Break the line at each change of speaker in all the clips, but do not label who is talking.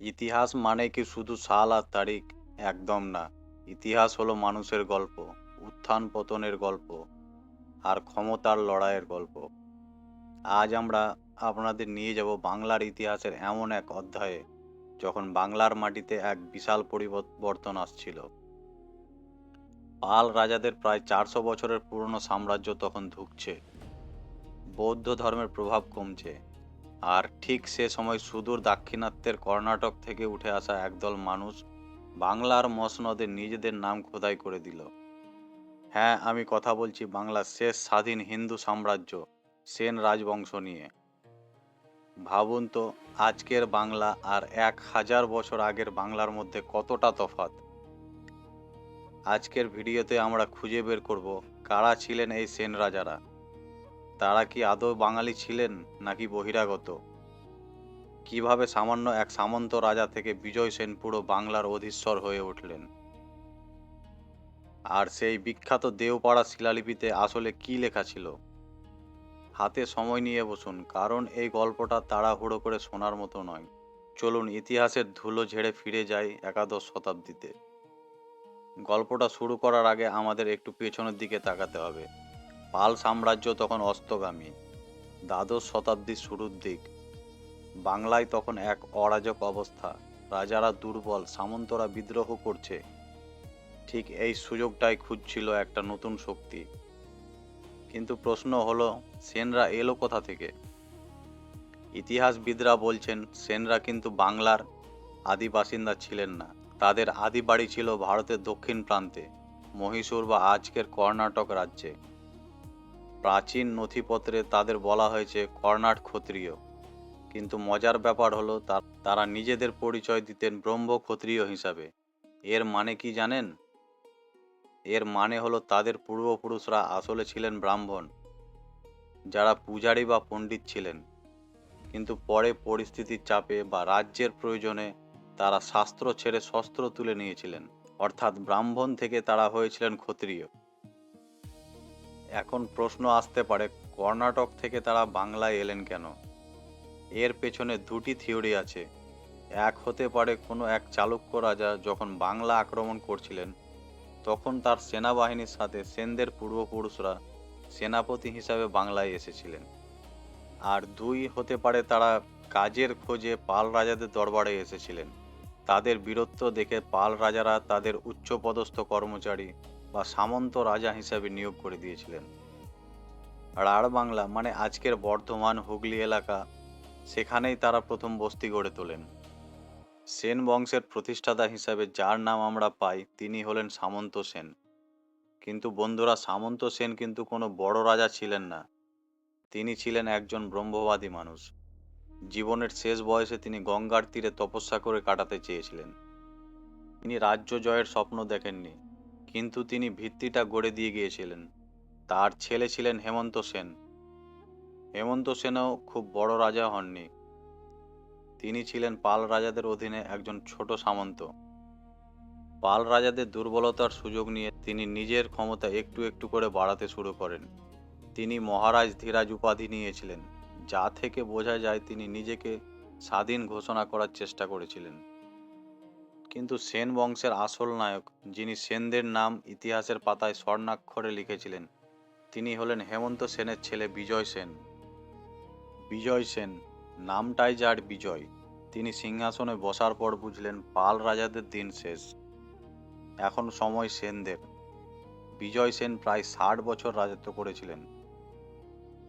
ইতিহাস মানে কি শুধু সাল আর তারিখ? একদম না। ইতিহাস হলো মানুষের গল্প, উত্থান পতনের গল্প, আর ক্ষমতার লড়াইয়ের গল্প। আজ আমরা আপনাদের নিয়ে যাব বাংলার ইতিহাসের এমন এক অধ্যায়ে, যখন বাংলার মাটিতে এক বিশাল পরিবর্তন আসছিল। পাল রাজাদের প্রায় চারশো বছরের পুরনো সাম্রাজ্য তখন ধুকছে। বৌদ্ধ ধর্মের প্রভাব কমছে। আর ঠিক সে সময় সুদূর দাক্ষিণাত্যের কর্ণাটক থেকে উঠে আসা একদল মানুষ বাংলার মসনদে নিজেদের নাম খোদাই করে দিল। হ্যাঁ আমি কথা বলছি বাংলার শেষ স্বাধীন হিন্দু সাম্রাজ্য, সেন রাজবংশ নিয়ে। ভাবুন তো, আজকের বাংলা আর এক হাজার বছর আগের বাংলার মধ্যে কতটা তফাৎ? আজকের ভিডিওতে আমরা খুঁজে বের করব কারা ছিলেন এই সেন রাজারা। তারা কি আদৌ বাঙালি ছিলেন নাকি বহিরাগত? কীভাবে সামান্য এক সামন্ত রাজা থেকে বিজয় সেন পুরো বাংলার অধীশ্বর হয়ে উঠলেন? আর সেই বিখ্যাত দেওপাড়া শিলালিপিতে আসলে কি লেখা ছিল? হাতে সময় নিয়ে বসুন, কারণ এই গল্পটা তাড়াহুড়ো করে শোনার মতো নয়। চলুন, ইতিহাসের ধুলো ঝেড়ে ফিরে যাই একাদশ শতাব্দীতে। গল্পটা শুরু করার আগে আমাদের একটু পেছনের দিকে তাকাতে হবে। পাল সাম্রাজ্য তখন অস্তগামী, দ্বাদশ শতাব্দীর শুরুর দিক। বাংলায় তখন এক অরাজক অবস্থা, রাজারা দুর্বল, সামন্তরা বিদ্রোহ করছে। ঠিক এই সুযোগটাই খুঁজছিল একটা নতুন শক্তি। কিন্তু প্রশ্ন হলো, সেনরা এলো কোথা থেকে? ইতিহাসবিদরা বলছেন, সেনরা কিন্তু বাংলার আদি বাসিন্দা ছিলেন না। তাদের আদি বাড়ি ছিল ভারতের দক্ষিণ প্রান্তে, মহীশূর বা আজকের কর্ণাটক রাজ্যে। প্রাচীন নথিপত্রে তাদের বলা হয়েছে কর্ণাট ক্ষত্রিয়। কিন্তু মজার ব্যাপার হলো তারা নিজেদের পরিচয় দিতেন ব্রহ্ম ক্ষত্রিয় হিসাবে। এর মানে কি জানেন? এর মানে হলো তাদের পূর্বপুরুষরা আসলে ছিলেন ব্রাহ্মণ, যারা পূজারী বা পণ্ডিত ছিলেন। কিন্তু পরে পরিস্থিতির চাপে বা রাজ্যের প্রয়োজনে তারা শাস্ত্র ছেড়ে শস্ত্র তুলে নিয়েছিলেন। অর্থাৎ ব্রাহ্মণ থেকে তারা হয়েছিলেন ক্ষত্রিয়। এখন প্রশ্ন আসতে পারে, কর্ণাটক থেকে তারা বাংলায় এলেন কেন? এর পেছনে দুটি থিওরি আছে। এক হতে পারে কোনো এক চালুক্য রাজা যখন বাংলা আক্রমণ করছিলেন, তখন তার সেনাবাহিনীর সাথে সেনদের পূর্বপুরুষরা সেনাপতি হিসাবে বাংলায় এসেছিলেন। আর দুই হতে পারে তারা কাজের খোঁজে পাল রাজাদের দরবারে এসেছিলেন। তাদের বীরত্ব দেখে পাল রাজারা তাদের উচ্চপদস্থ কর্মচারী বা সামন্ত রাজা হিসাবে নিয়োগ করে দিয়েছিলেন। রাঢ় বাংলা মানে আজকের বর্ধমান, হুগলি এলাকা, সেখানেই তারা প্রথম বস্তি গড়ে তোলেন। সেন বংশের প্রতিষ্ঠাতা হিসাবে যার নাম আমরা পাই, তিনি হলেন সামন্ত সেন। কিন্তু বন্ধুরা, সামন্ত সেন কিন্তু কোনো বড় রাজা ছিলেন না। তিনি ছিলেন একজন ব্রহ্মবাদী মানুষ। জীবনের শেষ বয়সে তিনি গঙ্গার তীরে তপস্যা করে কাটাতে চেয়েছিলেন। তিনি রাজ্য জয়ের স্বপ্ন দেখেননি। কিন্তু তিনি ভিত্তিটা গড়ে দিয়ে গিয়েছিলেন। তার ছেলে ছিলেন হেমন্ত সেন। হেমন্ত সেনও খুব বড় রাজা হননি। তিনি ছিলেন পাল রাজাদের অধীনে একজন ছোট সামন্ত। পাল রাজাদের দুর্বলতার সুযোগ নিয়ে তিনি নিজের ক্ষমতা একটু একটু করে বাড়াতে শুরু করেন। তিনি মহারাজ ধীরাজ উপাধি নিয়েছিলেন, যা থেকে বোঝা যায় তিনি নিজেকে স্বাধীন ঘোষণা করার চেষ্টা করেছিলেন। কিন্তু সেন বংশের আসল নায়ক, যিনি সেনদের নাম ইতিহাসের পাতায় স্বর্ণাক্ষরে লিখেছিলেন, তিনি হলেন হেমন্ত সেনের ছেলে বিজয় সেন। বিজয় সেন, নামটাই যার বিজয়, তিনি সিংহাসনে বসার পর বুঝলেন পাল রাজাদের দিন শেষ। এখন সময় সেনদের। বিজয় সেন প্রায় ষাট বছর রাজত্ব করেছিলেন।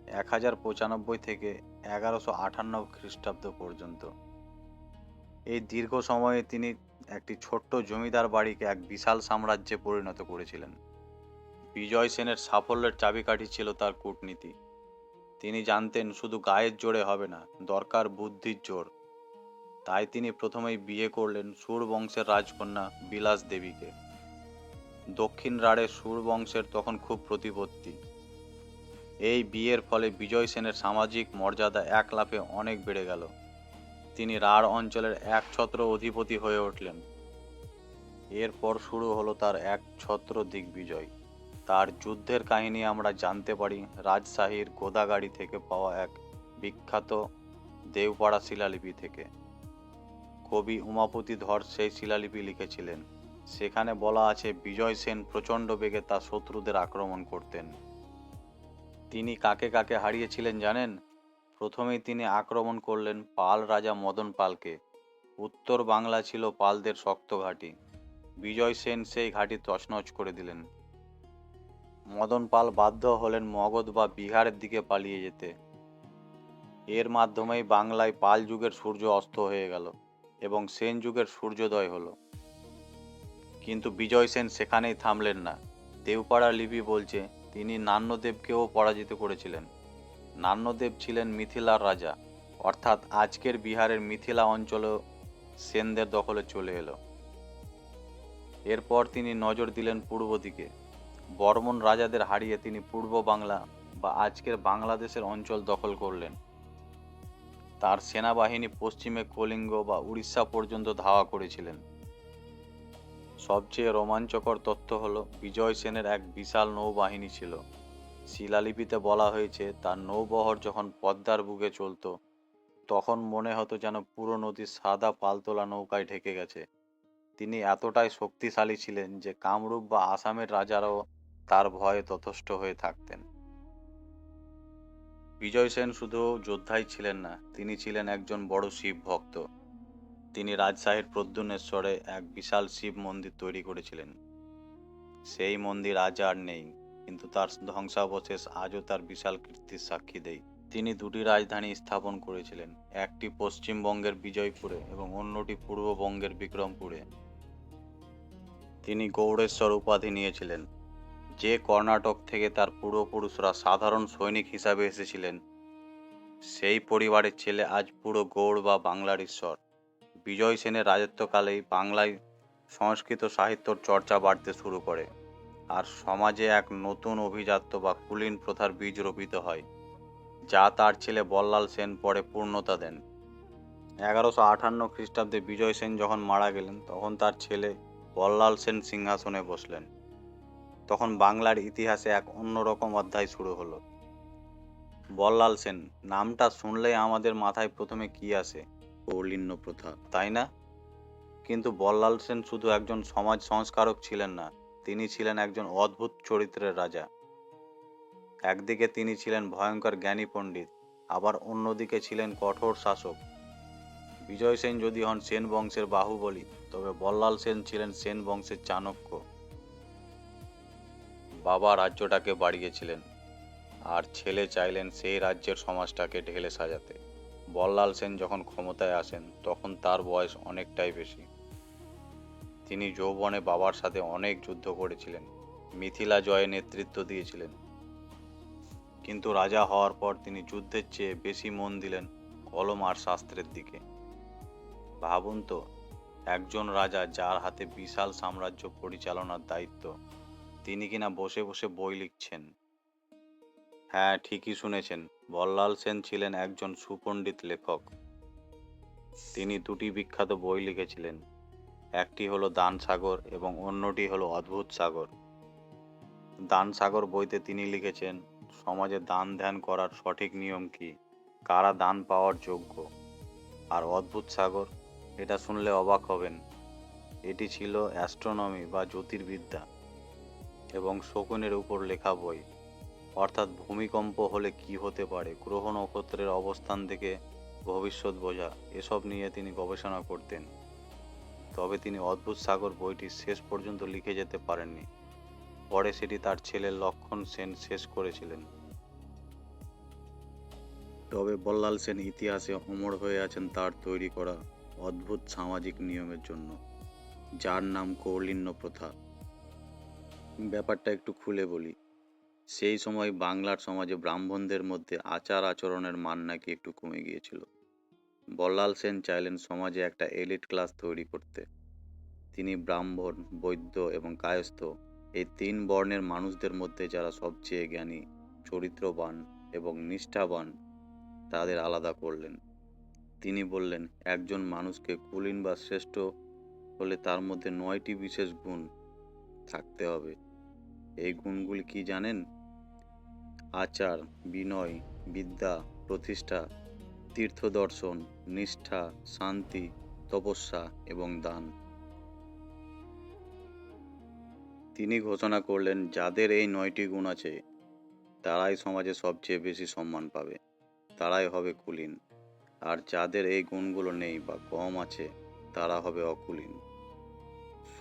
এক হাজার পঁচানব্বই থেকে এগারোশো আটান্ন খ্রিস্টাব্দ পর্যন্ত। এই দীর্ঘ সময়ে তিনি একটি ছোট্ট জমিদার বাড়িকে এক বিশাল সাম্রাজ্যে পরিণত করেছিলেন। বিজয় সেনের সাফল্যের চাবিকাঠি ছিল তার কূটনীতি। তিনি জানতেন শুধু গায়ের জোরে হবে না, দরকার বুদ্ধির জোর। তাই তিনি প্রথমেই বিয়ে করলেন সুর বংশের রাজকন্যা বিলাস দেবীকে। দক্ষিণ রাড়ে সুর বংশের তখন খুব প্রতিপত্তি। এই বিয়ের ফলে বিজয় সেনের সামাজিক মর্যাদা এক লাফে অনেক বেড়ে গেল। তিনি রাঢ় অঞ্চলের এক ছত্র অধিপতি হয়ে উঠলেন। এরপর শুরু হলো তার এক ছত্র দিগ্বিজয়। তার যুদ্ধের কাহিনী আমরা জানতে পারি রাজশাহীর গোদাগাড়ি থেকে পাওয়া এক বিখ্যাত দেওপাড়া শিলালিপি থেকে। কবি উমাপতি ধর সেই শিলালিপি লিখেছিলেন। সেখানে বলা আছে, বিজয় সেন প্রচণ্ড বেগে তার শত্রুদের আক্রমণ করতেন। তিনি কাকে কাকে হারিয়েছিলেন জানেন? প্রথমেই তিনি আক্রমণ করলেন পাল রাজা মদন পালকে। উত্তর বাংলা ছিল পালদের শক্ত ঘাঁটি। বিজয় সেন সেই ঘাঁটি তছনছ করে দিলেন। মদন পাল বাধ্য হলেন মগধ বা বিহারের দিকে পালিয়ে যেতে। এর মাধ্যমেই বাংলায় পাল যুগের সূর্য অস্ত হয়ে গেল এবং সেন যুগের সূর্যোদয় হলো। কিন্তু বিজয় সেন সেখানেই থামলেন না। দেওপাড়া লিপি বলছে, তিনি নান্যদেবকেও পরাজিত করেছিলেন। নান্যদেব ছিলেন মিথিলার রাজা। অর্থাৎ আজকের বিহারের মিথিলা অঞ্চলও সেনদের দখলে চলে এলো। এরপর তিনি নজর দিলেন পূর্ব দিকে। বর্মন রাজাদের হারিয়ে তিনি পূর্ব বাংলা বা আজকের বাংলাদেশের অঞ্চল দখল করলেন। তার সেনাবাহিনী পশ্চিমে কলিঙ্গ বা উড়িষ্যা পর্যন্ত ধাওয়া করেছিলেন। সবচেয়ে রোমাঞ্চকর তথ্য হলো, বিজয় সেনের এক বিশাল নৌবাহিনী ছিল। শিলালিপিতে বলা হয়েছে, তার নৌবহর যখন পদ্মার বুকে চলতো, তখন মনে হতো যেন পুরো নদী সাদা পালতোলা নৌকায় ঢেকে গেছে। তিনি এতটাই শক্তিশালী ছিলেন যে কামরূপ বা আসামের রাজারাও তার ভয়ে তথস্থ হয়ে থাকতেন। বিজয় সেন শুধু যোদ্ধাই ছিলেন না, তিনি ছিলেন একজন বড় শিব ভক্ত। তিনি রাজশাহীর প্রদ্যুনেশ্বরে এক বিশাল শিব মন্দির তৈরি করেছিলেন। সেই মন্দির আজ আর নেই। কিন্তু তার ধ্বংসাবশেষ আজও তার বিশাল কীর্তির সাক্ষী দেয় তিনি দুটি রাজধানী স্থাপন করেছিলেন, একটি পশ্চিমবঙ্গের বিজয়পুরে এবং অন্যটি পূর্ববঙ্গের বিক্রমপুরে। তিনি গৌড়েশ্বর উপাধি নিয়েছিলেন, যে কর্ণাটক থেকে তার পূর্বপুরুষরা সাধারণ সৈনিক হিসাবে এসেছিলেন। সেই পরিবারের ছেলে আজ পুরো গৌড় বা বাংলার ঈশ্বর। বিজয় সেনের রাজত্বকালেই বাংলায় সংস্কৃত সাহিত্যর চর্চা বাড়তে শুরু করে। আর সমাজে এক নতুন অভিজাত্য বা কুলীন প্রথার বীজ রোপিত হয়, যা তার ছেলে বল্লাল সেন পরে পূর্ণতা দেন। এগারোশো আটান্ন খ্রিস্টাব্দে বিজয় সেন যখন মারা গেলেন, তখন তার ছেলে বল্লাল সেন সিংহাসনে বসলেন। তখন বাংলার ইতিহাসে এক অন্যরকম অধ্যায় শুরু হলো। বল্লাল সেন, নামটা শুনলেই আমাদের মাথায় প্রথমে কি আসে? কৌলিন্য প্রথা, তাই না? কিন্তু বল্লাল সেন শুধু একজন সমাজ সংস্কারক ছিলেন না তিনি ছিলেন একজন অদ্ভুত চরিত্রের রাজা। একদিকে তিনি ছিলেন ভয়ঙ্কর জ্ঞানী পণ্ডিত, আবার অন্যদিকে ছিলেন কঠোর শাসক। বিজয় সেন যদি হন সেন বংশের বাহুবলী, তবে বল্লাল সেন ছিলেন সেন বংশের চাণক্য। বাবা রাজ্যটাকে বাড়িয়েছিলেন, আর ছেলে চাইলেন সেই রাজ্যের সমাজটাকে ঢেলে সাজাতে। বল্লাল সেন যখন ক্ষমতায় আসেন, তখন তার বয়স অনেকটাই বেশি। তিনি যৌবনে বাবার সাথে অনেক যুদ্ধ করেছিলেন। মিথিলা জয়ে নেতৃত্ব দিয়েছিলেন। কিন্তু রাজা হওয়ার পর তিনি যুদ্ধের চেয়ে বেশি মন দিলেন কলম আর শাস্ত্রের দিকে। ভাবুন তো, একজন রাজা যার হাতে বিশাল সাম্রাজ্য পরিচালনার দায়িত্ব, তিনি কিনা বসে বসে বই লিখছেন। হ্যাঁ ঠিকই শুনেছেন, বল্লাল সেন ছিলেন একজন সুপণ্ডিত লেখক। তিনি দুটি বিখ্যাত বই লিখেছিলেন একটি হলো দান সাগর এবং অন্যটি হলো অদ্ভুত সাগর। দান সাগর বইতে তিনি লিখেছেন, সমাজে দান ধ্যান করার সঠিক নিয়ম কি? কারা দান পাওয়ার যোগ্য? আর অদ্ভুত সাগর, এটা শুনলে অবাক হবেন, এটি ছিল অ্যাস্ট্রোনমি বা জ্যোতির্বিদ্যা এবং শকুনের উপর লেখা বই। অর্থাৎ ভূমিকম্প হলে কি হতে পারে, গ্রহ নক্ষত্রের অবস্থান থেকে ভবিষ্যৎ বোঝা, এসব নিয়ে তিনি গবেষণা করতেন। তবে তিনি অদ্ভুত সাগর বইটি শেষ পর্যন্ত লিখে যেতে পারেননি। পরে সেটি তার ছেলে লক্ষণ সেন শেষ করেছিলেন। তবে বল্লাল সেন ইতিহাসে অমর হয়ে আছেন তার তৈরি করা অদ্ভুত সামাজিক নিয়মের জন্য, যার নাম কৌলিন্য প্রথা। ব্যাপারটা একটু খুলে বলি। সেই সময় বাংলার সমাজে ব্রাহ্মণদের মধ্যে আচার আচরণের মান নাকি একটু কমে গিয়েছিল। বল্লাল সেন চাইলেন সমাজে একটা এলিট ক্লাস তৈরি করতে। তিনি ব্রাহ্মণ, বৈদ্য এবং কায়স্থ, এই তিন বর্ণের মানুষদের মধ্যে যারা সবচেয়ে জ্ঞানী, চরিত্রবান এবং নিষ্ঠাবান, তাদের আলাদা করলেন। তিনি বললেন, একজন মানুষকে কুলীন বা শ্রেষ্ঠ হলে তার মধ্যে নয়টি বিশেষ গুণ থাকতে হবে। এই গুণগুলি কি জানেন? আচার, বিনয়, বিদ্যা, প্রতিষ্ঠা তীর্থ দর্শন নিষ্ঠা, শান্তি, তপস্যা এবং দান। তিনি ঘোষণা করলেন, যাদের এই নয়টি গুণ আছে, তারাই সমাজে সবচেয়ে বেশি সম্মান পাবে। তারাই হবে কুলীন। আর যাদের এই গুণগুলো নেই বা কম আছে, তারা হবে অকুলীন।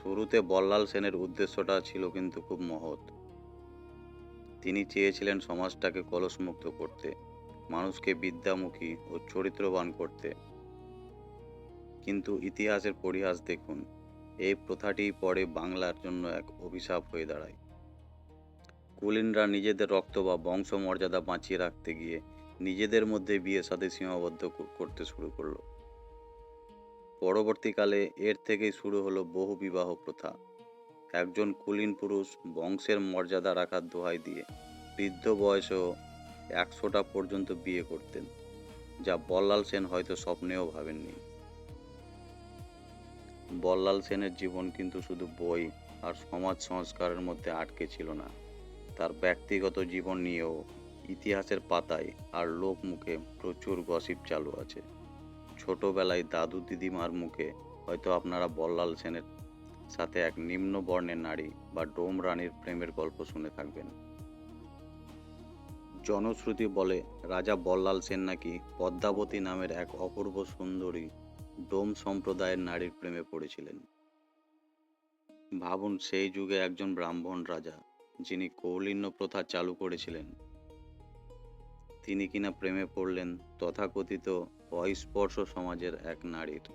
শুরুতে বল্লাল সেনের উদ্দেশ্যটা ছিল কিন্তু খুব মহৎ। তিনি চেয়েছিলেন সমাজটাকে কলসমুক্ত করতে। মানুষকে বিদ্যামুখী ও চরিত্রবান করতে। কিন্তু ইতিহাসের পরিহাস দেখুন, এই প্রথাটি পরে বাংলার জন্য এক অভিশাপ হয়ে দাঁড়ায়। কুলিনরা নিজেদের রক্ত বা বংশমর্যাদা বাঁচিয়ে রাখতে গিয়ে নিজেদের মধ্যে বিয়ে সাথে সীমাবদ্ধ করতে শুরু করল। পরবর্তীকালে এর থেকেই শুরু হলো বহু বিবাহ প্রথা। একজন কুলীন পুরুষ বংশের মর্যাদা রাখার দোহাই দিয়ে বৃদ্ধ বয়সেও একশোটা পর্যন্ত বিয়ে করতেন, যা বল্লাল সেন হয়তো স্বপ্নেও ভাবেননি। বল্লাল সেনের জীবন কিন্তু শুধু বই আর সমাজ সংস্কারের মধ্যে আটকে ছিল না। তার ব্যক্তিগত জীবন নিয়েও ইতিহাসের পাতায় আর লোক মুখে প্রচুর গসিপ চালু আছে। ছোটবেলায় দাদু দিদিমার মুখে হয়তো আপনারা বল্লাল সেনের সাথে এক নিম্ন বর্ণের নারী বা ডোম রানীর প্রেমের গল্প শুনে থাকবেন। জনশ্রুতি বলে, রাজা বল্লাল সেন নাকি পদ্মাবতী নামের এক অপূর্ব সুন্দরী ডোম সম্প্রদায়ের নারীর প্রেমে পড়েছিলেন। ভাবুন, সেই যুগে একজন ব্রাহ্মণ রাজা, যিনি কৌলিন্য প্রথা চালু করেছিলেন, তিনি কিনা প্রেমে পড়লেন তথাকথিত অস্পর্শ সমাজের এক নারীর।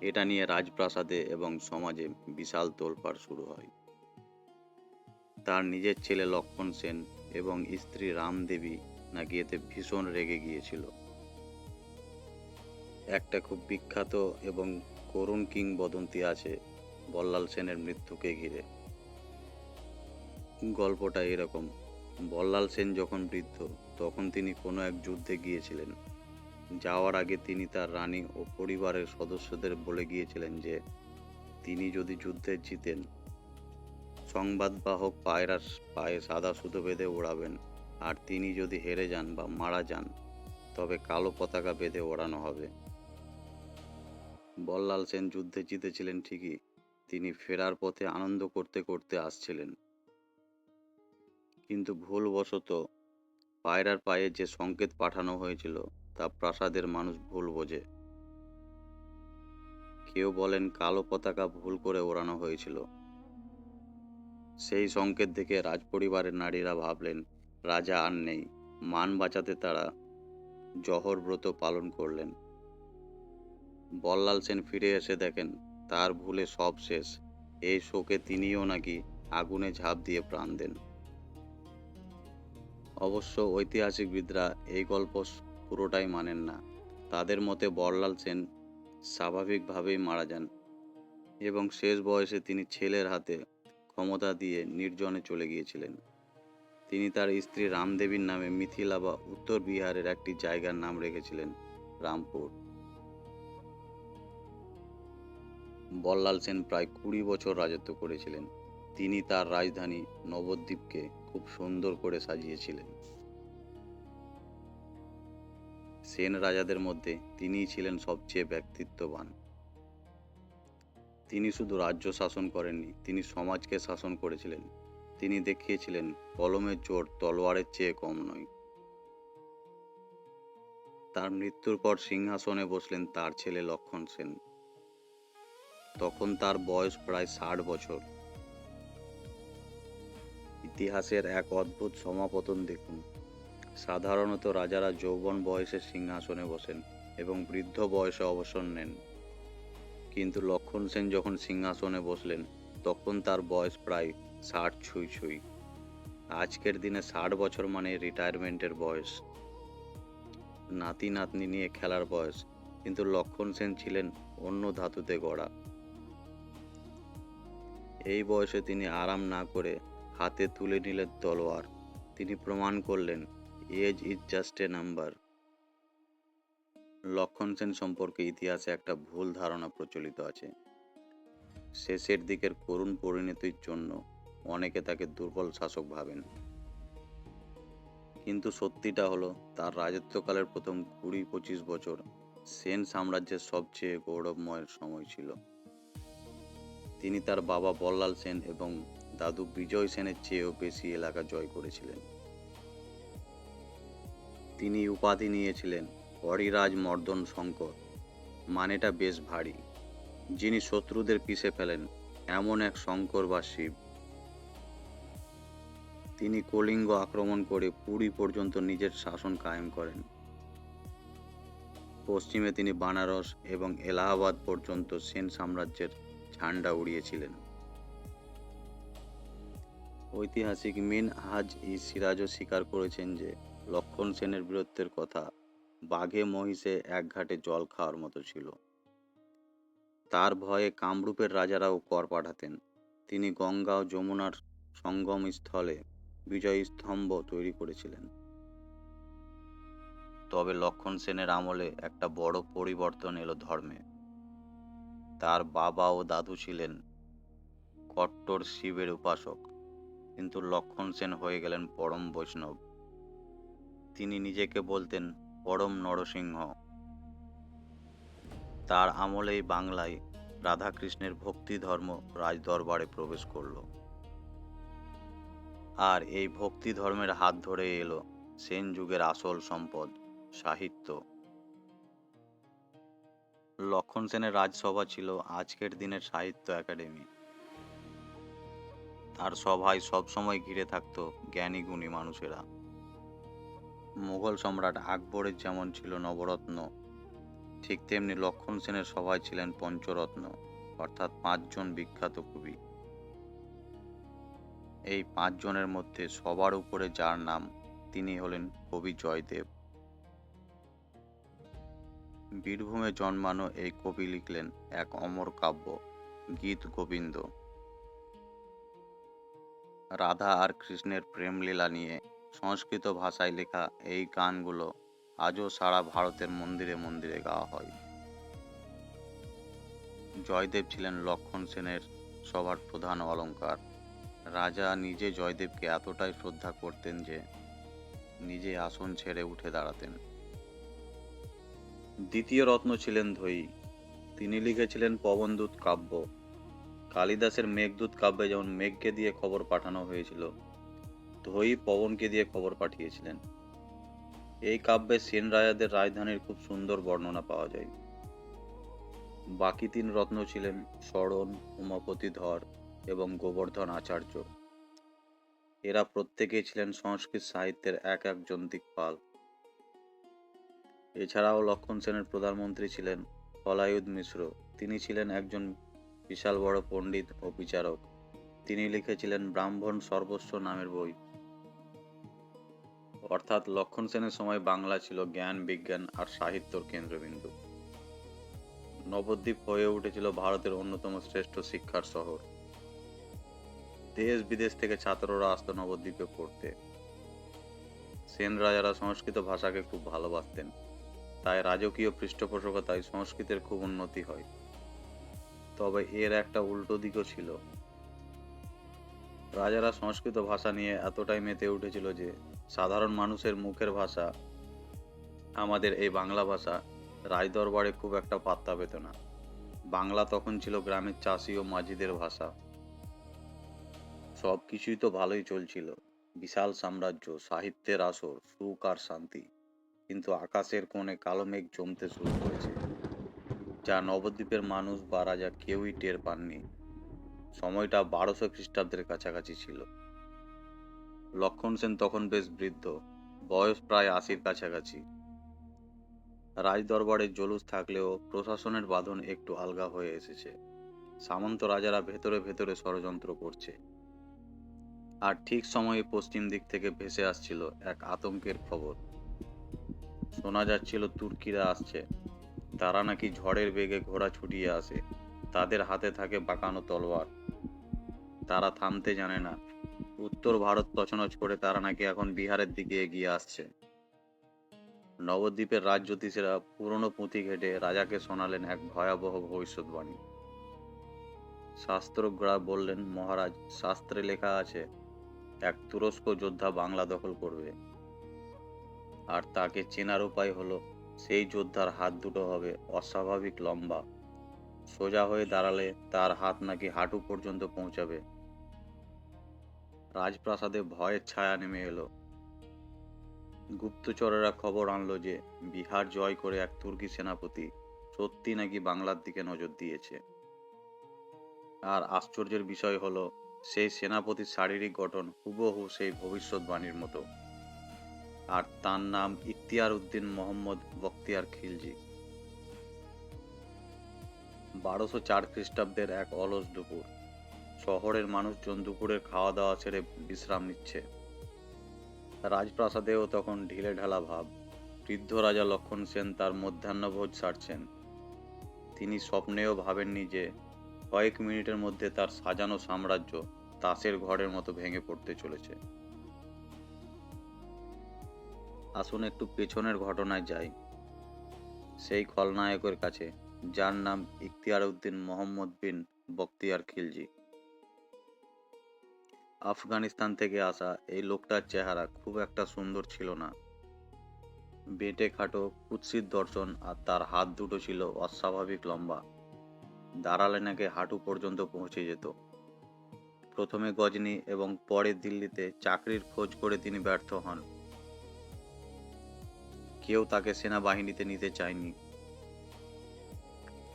এটা নিয়ে রাজপ্রাসাদে এবং সমাজে বিশাল তোলপাড় শুরু হয়। তার নিজের ছেলে লক্ষণ সেন এবং স্ত্রী রামদেবী নাকি এতে ভীষণ রেগে গিয়েছিল। একটা খুব বিখ্যাত এবং করুণ কিংবদন্তি আছে বল্লাল সেনের মৃত্যুকে ঘিরে। গল্পটা এরকম, বল্লাল সেন যখন বৃদ্ধ, তখন তিনি কোনো এক যুদ্ধে গিয়েছিলেন। যাওয়ার আগে তিনি তার রানী ও পরিবারের সদস্যদের বলে গিয়েছিলেন যে, তিনি যদি যুদ্ধে জিতেন সংবাদবাহক পায়রার পায়ে সাদা সুতো বেঁধে ওড়াবেন। আর তিনি যদি হেরে যান বা মারা যান, তবে কালো পতাকা বেঁধে ওড়ানো হবে। বল্লাল সেন যুদ্ধে জিতেছিলেন ঠিকই, তিনি ফেরার পথে আনন্দ করতে করতে আসছিলেন। কিন্তু ভুলবশত পায়রার পায়ে যে সংকেত পাঠানো হয়েছিল, তা প্রাসাদের মানুষ ভুল বোঝে। কেউ বলেন কালো পতাকা ভুল করে ওড়ানো হয়েছিল। সেই সংকেত দেখে রাজপরিবারের নারীরা ভাবলেন, রাজা আর নেই, মান বাঁচাতে তারা জহর ব্রত পালন করলেন। বল্লাল সেন ফিরে এসে দেখেন, তার ভুলে সব শেষ। এই শোকে তিনিও নাকি আগুনে ঝাঁপ দিয়ে প্রাণ দেন। অবশ্য ঐতিহাসিকবিদরা এই গল্প পুরোটাই মানেন না। তাদের মতে বল্লাল সেন স্বাভাবিকভাবেই মারা যান এবং শেষ বয়সে তিনি ছেলের হাতে ক্ষমতা দিয়ে নির্জনে চলে গিয়েছিলেন। তিনি তার স্ত্রী রামদেবীর নামে মিথিলা বা উত্তর বিহারের একটি জায়গার নাম রেখেছিলেন রামপুর। বল্লাল সেন প্রায় কুড়ি বছর রাজত্ব করেছিলেন। তিনি তার রাজধানী নবদ্বীপকে খুব সুন্দর করে সাজিয়েছিলেন। সেন রাজাদের মধ্যে তিনিই ছিলেন সবচেয়ে ব্যক্তিত্ববান। তিনি শুধু রাজ্য শাসন করেননি, তিনি সমাজকে শাসন করেছিলেন। তিনি দেখিয়েছিলেন, কলমের জোর তলোয়ারের চেয়ে কম নয়। তার মৃত্যুর পর সিংহাসনে বসলেন তার ছেলে লক্ষণ সেন। তখন তার বয়স প্রায় ষাট বছর। ইতিহাসের এক অদ্ভুত সমাপতন দেখুন। সাধারণত রাজারা যৌবন বয়সে সিংহাসনে বসেন এবং বৃদ্ধ বয়সে অবসর নেন। কিন্তু লক্ষণ সেন যখন সিংহাসনে বসলেন, তখন তার বয়স প্রায় ষাট ছুঁই ছুঁই। আজকের দিনে ষাট বছর মানে রিটায়ারমেন্টের বয়স। নাতি নাতনি নিয়ে খেলার বয়স, কিন্তু লক্ষণ সেন ছিলেন অন্য ধাতুতে গড়া। এই বয়সে তিনি আরাম না করে হাতে তুলে নিলেন তলোয়ার। তিনি প্রমাণ করলেন age is just a number Lakshman Sen সম্পর্কে ইতিহাসে একটা ভুল ধারণা প্রচলিত আছে। শেষের দিকের করুণ পরিণতির জন্য অনেকে তাকে দুর্বল শাসক ভাবেন। কিন্তু সত্যিটা হলো, তার রাজত্বকালের প্রথম কুড়ি পঁচিশ বছর সেন সাম্রাজ্যের সবচেয়ে গৌরবময় সময় ছিল। তিনি তার বাবা বল্লাল সেন এবং দাদু বিজয় সেনের চেয়েও বেশি এলাকা জয় করেছিলেন। তিনি উপাধি নিয়েছিলেন হরিরাজ মর্দন শঙ্কর। মানেটা বেশ ভারী। যিনি শত্রুদের পিষে ফেলেন, এমন এক শঙ্কর বা শিব। তিনি কলিঙ্গ আক্রমণ করে পুরী পর্যন্ত নিজের শাসন কায়েম করেন। পশ্চিমে তিনি বানারস এবং এলাহাবাদ পর্যন্ত সেন সাম্রাজ্যের ঝান্ডা উড়িয়েছিলেন। ঐতিহাসিক মিন হাজ ই সিরাজও স্বীকার করেছেন যে, লক্ষণ সেনের বীরত্বের কথা বাঘে মহিষে এক ঘাটে জল খাওয়ার মতো ছিল। তার ভয়ে কামরূপের রাজারাও কর পাঠাতেন। তিনি গঙ্গা ও যমুনার সঙ্গম স্থলে বিজয় স্তম্ভ তৈরি করেছিলেন। তবে লক্ষণ সেনের আমলে একটা বড় পরিবর্তন এলো ধর্মে। তার বাবা ও দাদু ছিলেন কট্টর শিবের উপাসক, কিন্তু লক্ষণ সেন হয়ে গেলেন পরম বৈষ্ণব। তিনি নিজেকে বলতেন পরম নরসিংহ। তার আমলেই বাংলায় রাধাকৃষ্ণের ভক্তি ধর্ম রাজদরবারে প্রবেশ করল। আর এই ভক্তি ধর্মের হাত ধরে এলো সেন যুগের আসল সম্পদ, সাহিত্য। লক্ষণ সেনের রাজসভা ছিল আজকের দিনের সাহিত্য একাডেমি। তার সভায় সবসময় ঘিরে থাকতো জ্ঞানী গুণী মানুষেরা। মুঘল সম্রাট আকবরের যেমন ছিল নবরত্ন, ঠিক তেমনি লক্ষণ সেনের সভায় ছিলেন পঞ্চরত্ন, অর্থাৎ পাঁচজন বিখ্যাত কবি। এই পাঁচজনের মধ্যে সবার উপরে যার নাম, তিনি হলেন কবি জয়দেব। বীরভূমে জন্মানো এই কবি লিখলেন এক অমর কাব্য, গীত গোবিন্দ। রাধা আর কৃষ্ণের প্রেমলীলা নিয়ে সংস্কৃত ভাষায় লেখা এই গানগুলো আজও সারা ভারতের মন্দিরে মন্দিরে গাওয়া হয়। জয়দেব ছিলেন লক্ষণ সেনের সবার প্রধান অলংকার রাজা নিজে জয়দেবকে এতটাই শ্রদ্ধা করতেন যে নিজে আসন ছেড়ে উঠে দাঁড়াতেন। দ্বিতীয় রত্ন ছিলেন ধৈ তিনি লিখেছিলেন পবনদূত কাব্য। কালিদাসের মেঘদূত কাব্যে যেমন মেঘকে দিয়ে খবর পাঠানো হয়েছিল ধৈ পবনকে দিয়ে খবর পাঠিয়েছিলেন। এই কাব্যে সেন রাজাদের রাজধানীর খুব সুন্দর বর্ণনা পাওয়া যায়। বাকি তিন রত্ন ছিলেন স্মরণ উমাপতি ধর এবং গোবর্ধন আচার্য। এরা প্রত্যেকেই ছিলেন সংস্কৃত সাহিত্যের এক একজন দিকপাল। এছাড়াও লক্ষণ সেনের প্রধানমন্ত্রী ছিলেন ফলায়ুধ মিশ্র। তিনি ছিলেন একজন বিশাল বড় পণ্ডিত ও বিচারক। তিনি লিখেছিলেন ব্রাহ্মণ সর্বস্ব নামের বই। অর্থাৎ লক্ষণ সেনের সময় বাংলা ছিল জ্ঞান, বিজ্ঞান আর সাহিত্যর কেন্দ্রবিন্দু। নবদ্বীপ হয়ে উঠেছিল ভারতের অন্যতম শ্রেষ্ঠ শিক্ষার শহর। দেশ বিদেশ থেকে ছাত্ররা আসতো নবদ্বীপে পড়তে। সেন রাজারা সংস্কৃত ভাষাকে খুব ভালোবাসতেন। তাই রাজকীয় পৃষ্ঠপোষকতায় সংস্কৃতের খুব উন্নতি হয়। তবে এর একটা উল্টো দিকও ছিল। রাজারা সংস্কৃত ভাষা নিয়ে এতটাই মেতে উঠেছিল যে সাধারণ মানুষের মুখের ভাষা, আমাদের এই বাংলা ভাষা রাজদরবারে খুব একটা পাত্তা পেত না। বাংলা তখন ছিল গ্রামের চাষি ও মাঝিদের ভাষা। সব কিছুই তো ভালোই চলছিল। বিশাল সাম্রাজ্য, সাহিত্যের আসর, সুখ আর শান্তি। কিন্তু আকাশের কোণে কালো মেঘ জমতে শুরু করেছে, যা নবদ্বীপের মানুষ বা রাজা কেউই টের পাননি। সময়টা বারোশো খ্রিস্টাব্দের কাছাকাছি ছিল। লক্ষণ সেন তখন বেশ বৃদ্ধ। বয়স প্রায় আশির কাছাকাছি। রাজদরবারে জলুস থাকলেও প্রশাসনের বাঁধন একটু আলগা হয়ে এসেছে। সামন্ত রাজারা ভেতরে ভেতরে ষড়যন্ত্র করছে। আর ঠিক সময়ে পশ্চিম দিক থেকে ভেসে আসছিল এক আতঙ্কের খবর। শোনা যাচ্ছিল তুর্কিরা আসছে। তারা নাকি ঝড়ের বেগে ঘোড়া ছুটিয়ে আসে। তাদের হাতে থাকে বাঁকানো তলোয়ার। তারা থামতে জানে না। উত্তর ভারত তছনছ করে তারা নাকি এখন বিহারের দিকে এগিয়ে আসছে। নবদ্বীপের রাজ জ্যোতিষেরা পুরনো পুঁথি ঘেটে রাজাকে শোনালেন এক ভয়াবহ ভবিষ্যৎবাণী। শাস্ত্রজ্ঞরা বললেন, মহারাজ, শাস্ত্রে লেখা আছে, এক তুরস্ক যোদ্ধা বাংলা দখল করবে। আর তাকে চেনার উপায় হলো, সেই যোদ্ধার হাত দুটো হবে অস্বাভাবিক লম্বা। সোজা হয়ে দাঁড়ালে তার হাত নাকি হাঁটু পর্যন্ত পৌঁছাবে। রাজপ্রাসাদে ভয়ের ছায়া নেমে এলো। গুপ্তচরেরা খবর আনলো যে বিহার জয় করে এক তুর্কি সেনাপতি সত্যি নাকি বাংলার দিকে নজর দিয়েছে। আর আশ্চর্যের বিষয় হলো, সেই সেনাপতির শারীরিক গঠন হুবহু সেই ভবিষ্যৎবাণীর মতো। আর তার নাম ইখতিয়ার উদ্দিন মোহাম্মদ বখতিয়ার খিলজি। বারোশো চার খ্রিস্টাব্দের এক অলস দুপুর। শহরের মানুষজন দুপুরের খাওয়া দাওয়া ছেড়ে বিশ্রাম নিচ্ছে। রাজপ্রাসাদেও তখন ঢিলে ঢালা ভাব। বৃদ্ধ রাজা লক্ষণ সেন তার মধ্যাহ্নভোজ সারছেন। তিনি স্বপ্নেও ভাবেননি যে কয়েক মিনিটের মধ্যে তার সাজানো সাম্রাজ্য তাসের ঘরের মতো ভেঙে পড়তে চলেছে। আসুন একটু পেছনের ঘটনায় যাই। সেই খলনায়কের কাছে, যার নাম ইখতিয়ার উদ্দিন মোহাম্মদ বিন বখতিয়ার খিলজি। আফগানিস্তান থেকে আসা এই লোকটার চেহারা খুব একটা সুন্দর ছিল না। বেটে খাটো কুৎসিত দর্শন আর তার হাত দুটো ছিল অস্বাভাবিক লম্বা। দাঁড়ালে নাকি হাঁটু পর্যন্ত পৌঁছে যেত। প্রথমে গজনি এবং পরে দিল্লিতে চাকরির খোঁজ করে তিনি ব্যর্থ হন। কেউ তাকে সেনাবাহিনীতে নিতে চায়নি।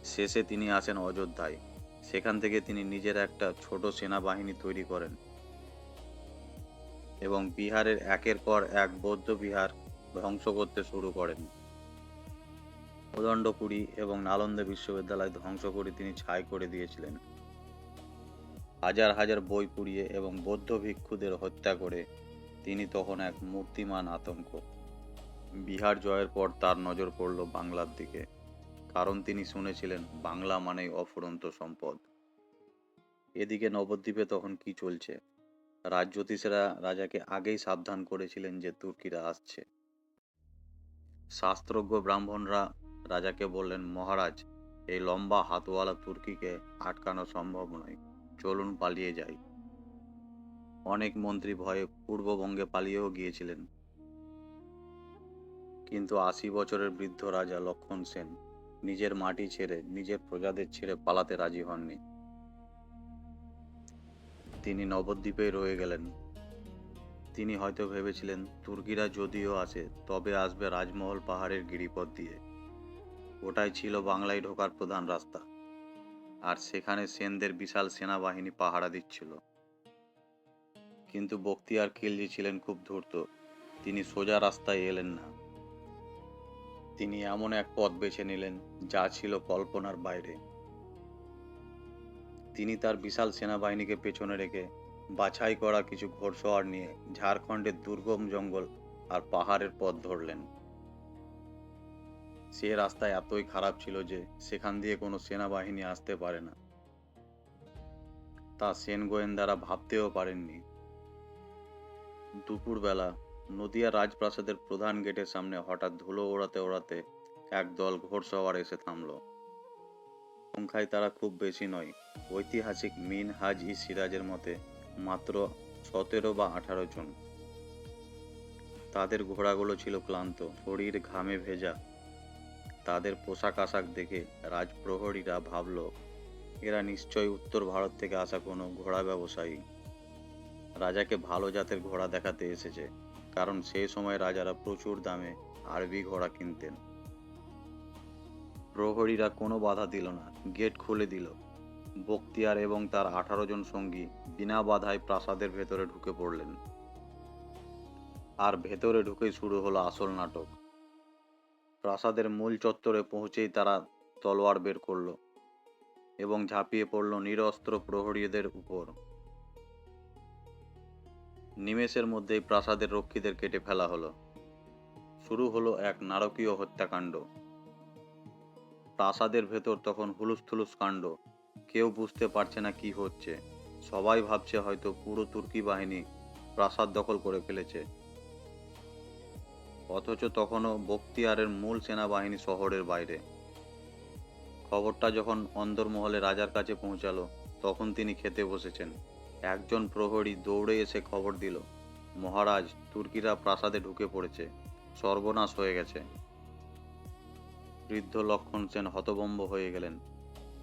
শেষে তিনি আসেন অযোধ্যায়। সেখান থেকে তিনি নিজের একটা ছোট সেনাবাহিনী তৈরি করেন। এবং বিহারের একের পর এক বৌদ্ধ বিহার ধ্বংস করতে শুরু করেন। কোদণ্ডপুরী এবং নালন্দা বিশ্ববিদ্যালয় ধ্বংস করে তিনি ছাই করে দিয়েছিলেন। হাজার হাজার বই পুড়িয়ে এবং বৌদ্ধ ভিক্ষুদের হত্যা করে তিনি তখন এক মূর্তিমান আতঙ্ক। বিহার জয়ের পর তার নজর পড়ল বাংলার দিকে, কারণ তিনি শুনেছিলেন বাংলা মানেই অফুরন্ত সম্পদ। এদিকে নবদ্বীপে তখন কি চলছে? রাজজ্যোতিষেরা রাজাকে আগেই সাবধান করেছিলেন যে তুর্কিরা আসছে। শাস্ত্রজ্ঞ ব্রাহ্মণরা রাজাকে বললেন, মহারাজ, এই লম্বা হাতওয়ালা তুর্কিকে আটকানো সম্ভব নয়। চলুন পালিয়ে যাই। অনেক মন্ত্রী ভয়ে পূর্ববঙ্গে পালিয়েও গিয়েছিলেন। কিন্তু আশি বছরের বৃদ্ধ রাজা লক্ষণ সেন নিজের মাটি ছেড়ে নিজের প্রজাদের ছেড়ে পালাতে রাজি হননি। তিনি নবদ্বীপে রয়ে গেলেন। তিনি হয়তো ভেবেছিলেন তুর্কিরা যদিও আসে তবে আসবে রাজমহল পাহাড়ের গিরিপথ দিয়ে। ওটাই ছিল বাংলায় ঢোকার প্রধান রাস্তা। আর সেখানে সেনদের বিশাল সেনাবাহিনী পাহারা দিচ্ছিল। কিন্তু বখতিয়ার খিলজি ছিলেন খুব ধূর্ত। তিনি সোজা রাস্তায় এলেন না। তিনি এমন এক পথ বেছে নিলেন, যা ছিল কল্পনার বাইরে। তিনি তার বিশাল সেনাবাহিনীকে পেছনে রেখে বাছাই করা কিছু ঘোড়সওয়ার নিয়ে ঝাড়খণ্ডের দুর্গম জঙ্গল আর পাহাড়ের পথ ধরলেন। সে রাস্তা এতই খারাপ ছিল যে সেখান দিয়ে কোনো সেনাবাহিনী আসতে পারে না। তা সেন গোয়েন্দারা ভাবতেও পারেননি। দুপুরবেলা নদিয়া রাজপ্রাসাদের প্রধান গেটের সামনে হঠাৎ ধুলো ওড়াতে ওড়াতে একদল ঘোড়সওয়ার এসে থামলো। সংখ্যায় তারা খুব বেশি নয়। ঐতিহাসিক মিন হাজ ই সিরাজের মতে মাত্র সতেরো বা আঠারো জন। তাদের ঘোড়াগুলো ছিল ক্লান্ত, শরীর ঘামে ভেজা। তাদের পোশাক আশাক দেখে রাজপ্রহরীরা ভাবল, এরা নিশ্চয়ই উত্তর ভারত থেকে আসা কোনো ঘোড়া ব্যবসায়ী। রাজাকে ভালো জাতের ঘোড়া দেখাতে এসেছে, কারণ সেই সময় রাজারা প্রচুর দামে আরবি ঘোড়া কিনতেন। প্রহরীরা কোনো বাধা দিল না, গেট খুলে দিল। বক্তিয়ার এবং তার আঠারো জন সঙ্গী বিনা বাধায় প্রাসাদের ভেতরে ঢুকে পড়লেন। আর ভেতরে ঢুকেই শুরু হলো আসল নাটক। প্রাসাদের মূল চত্বরে পৌঁছেই তারা তলোয়ার বের করল এবং ঝাঁপিয়ে পড়ল নিরস্ত্র প্রহরীদের উপর। নিমেষের মধ্যেই প্রাসাদের রক্ষীদের কেটে ফেলা হলো। শুরু হলো এক নারকীয় হত্যাকাণ্ড। প্রাসাদের ভেতর তখন হুলুস থুলুস কাণ্ড। কেউ বুঝতে পারছে না কি হচ্ছে। সবাই ভাবছে হয়তো পুরো তুর্কি বাহিনী প্রাসাদ দখল করে ফেলেছে। অথচ তখনও বক্তিয়ারের মূল সেনাবাহিনী শহরের বাইরে। খবরটা যখন অন্দরমহলে রাজার কাছে পৌঁছালো, তখন তিনি খেতে বসেছেন। একজন প্রহরী দৌড়ে এসে খবর দিল, মহারাজ, তুর্কিরা প্রাসাদে ঢুকে পড়েছে। সর্বনাশ হয়ে গেছে। বৃদ্ধ লক্ষণ সেন হতভম্ব হয়ে গেলেন।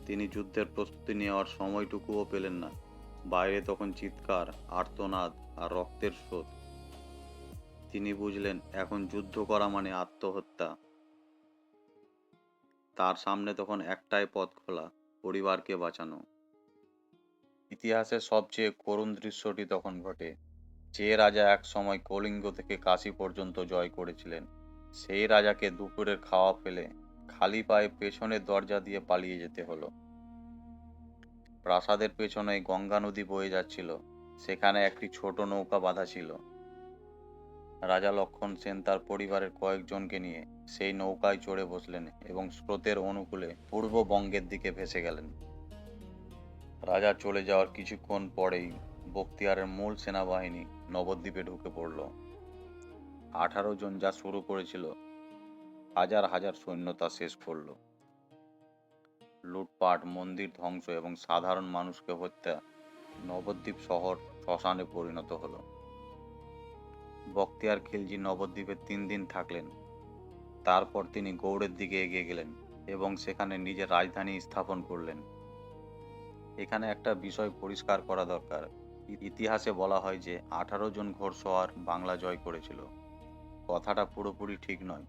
তিনি যুদ্ধের প্রস্তুতি নেওয়ার সময়টুকুও পেলেন না। বাইরে তখন চিৎকার, আর্তনাদ আর রক্তের স্রোত। তিনি বুঝলেন, এখন যুদ্ধ করা মানে আত্মহত্যা। তার সামনে তখন একটাই পথ খোলা, পরিবারকে বাঁচানো। ইতিহাসের সবচেয়ে করুণ দৃশ্যটি তখন ঘটে। যে রাজা এক সময় কলিঙ্গ থেকে কাশী পর্যন্ত জয় করেছিলেন, সেই রাজাকে দুপুরের খাওয়া ফেলে খালি পায়ে পেছনের দরজা দিয়ে পালিয়ে যেতে হলো। প্রাসাদের পেছনে গঙ্গা নদী বয়ে যাচ্ছিল। সেখানে একটি ছোট নৌকা বাঁধা ছিল। রাজা লক্ষণ সেন তার পরিবারের কয়েকজনকে নিয়ে সেই নৌকায় চড়ে বসলেন এবং স্রোতের অনুকূলে পূর্ববঙ্গের দিকে ভেসে গেলেন। রাজা চলে যাওয়ার কিছুক্ষণ পরেই বক্তিয়ারের মূল সেনাবাহিনী নবদ্বীপে ঢুকে পড়ল। আঠারো জন যা শুরু করেছিল হাজার হাজার সৈন্য তা শেষ করল। লুটপাট, মন্দির ধ্বংস এবং সাধারণ মানুষকে হত্যা নবদ্বীপ শহর শ্মশানে পরিণত হল। বক্তিয়ার খিলজি নবদ্বীপে তিন দিন থাকলেন। তারপর তিনি গৌড়ের দিকে এগিয়ে গেলেন এবং সেখানে নিজের রাজধানী স্থাপন করলেন। এখানে একটা বিষয় পরিষ্কার করা দরকার। ইতিহাসে বলা হয় যে আঠারো জন ঘোড়সওয়ার বাংলা জয় করেছিল। কথাটা পুরোপুরি ঠিক নয়।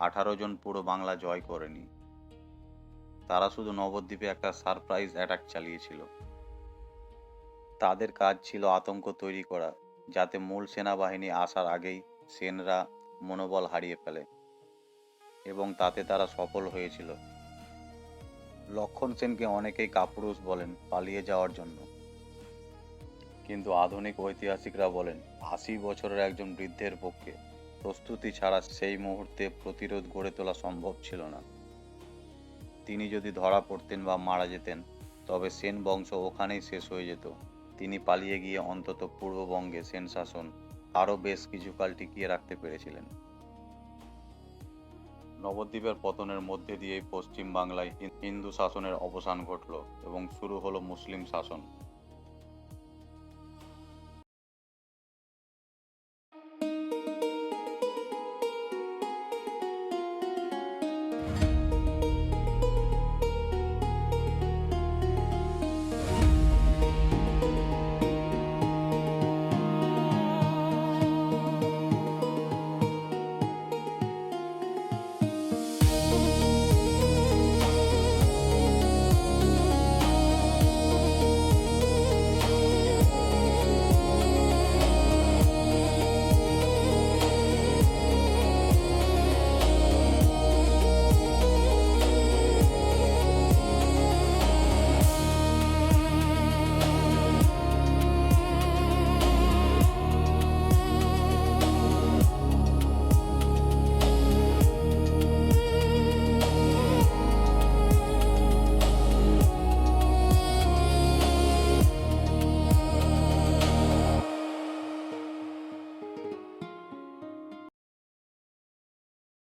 আঠারো জন পুরো বাংলা জয় করেনি। তারা শুধু নবদ্বীপে একটা সারপ্রাইজ অ্যাটাক চালিয়েছিল। তাদের কাজ ছিল আতঙ্ক তৈরি করা, যাতে মূল সেনাবাহিনী আসার আগেই সেনরা মনোবল হারিয়ে ফেলে, এবং তাতে তারা সফল হয়েছিল। লক্ষণ সেনকে অনেকেই কাপুরুষ বলেন পালিয়ে যাওয়ার জন্য। কিন্তু আধুনিক ঐতিহাসিকরা বলেন আশি বছরের একজন বৃদ্ধের পক্ষে প্রস্তুতি ছাড়া সেই মুহূর্তে প্রতিরোধ গড়ে তোলা সম্ভব ছিল না। তিনি যদি ধরা পড়তেন বা মারা যেতেন, তবে সেন বংশ ওখানেই শেষ হয়ে যেত। তিনি পালিয়ে গিয়ে অন্তত পূর্ববঙ্গে সেন শাসন আরও বেশ কিছুকাল টিকিয়ে রাখতে পেরেছিলেন। নবদ্বীপের পতনের মধ্যে দিয়েই পশ্চিম বাংলায় হিন্দু শাসনের অবসান ঘটল এবং শুরু হলো মুসলিম শাসন।